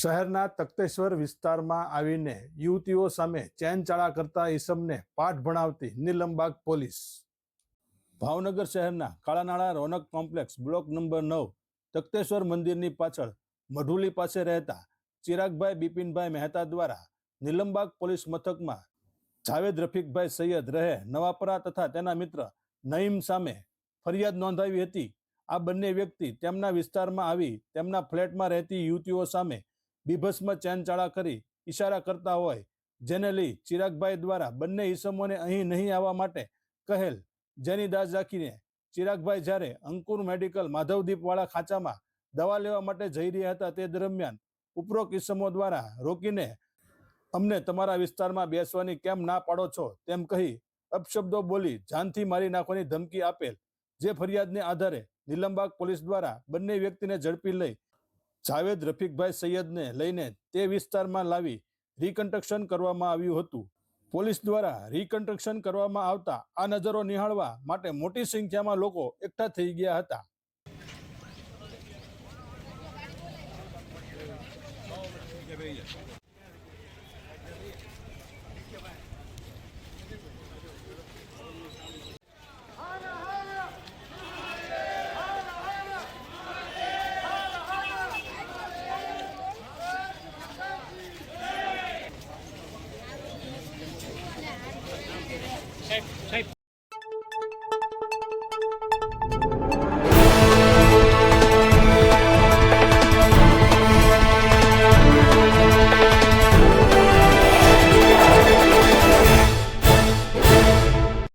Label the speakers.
Speaker 1: શહેરના તખતેશ્વર વિસ્તારમાં આવીને યુવતીઓ સામે ચેનચાળા કરતા ઈસમને પાઠ ભણાવતી નીલમબાગ પોલીસ. ભાવનગર શહેરના Kalanala Ronak complex block number નવ, તખતેશ્વર મંદિરની પાછળ મઢુલી પાસે રહેતા ચિરાગભાઈ બિપિનભાઈ મહેતા દ્વારા નીલમબાગ પોલીસ મથકમાં જાવેદ રફીકભાઈ સૈયદ રહે નવાપરા તથા તેના મિત્ર નઈમ સામે ફરિયાદ નોંધાવી હતી. આ બંને વ્યક્તિ તેમના વિસ્તારમાં આવી તેમના ફ્લેટમાં રહેતી યુવતીઓ સામે બીભસ્મ ચેનચાળા કરી ઈશારા કરતા હોય, જેને લઈ ચિરાગભાઈ દ્વારા બંને ઈસમોને અહીં નહીં આવવા માટે કહેલ. જેની દાસ રાખીને ચિરાગભાઈ જ્યારે અંકુર મેડિકલ માધવદીપવાળા ખાંચામાં દવા લેવા માટે જઈ રહ્યા હતા તે દરમિયાન ઉપરોક્ત ઈસમો દ્વારા રોકીને, અમને તમારા વિસ્તારમાં બેસવાની કેમ ના પાડો છો? તેમ કહી અપશબ્દો બોલી જાનથી મારી નાખવાની ધમકી આપેલ, જે ફરિયાદને આધારે નિલંબાગ પોલીસ દ્વારા બંને વ્યક્તિને ઝડપી લઈ જાવેદ રફીકભાઈ સૈયદને લઈને તે વિસ્તારમાં લાવી રિકન્સ્ટ્રક્શન કરવામાં આવ્યું હતું. પોલીસ દ્વારા રિકન્સ્ટ્રક્શન કરવામાં આવતા આ નજરો નિહાળવા માટે મોટી સંખ્યામાં લોકો એકઠા થઈ ગયા હતા. સાહેબ સાહેબ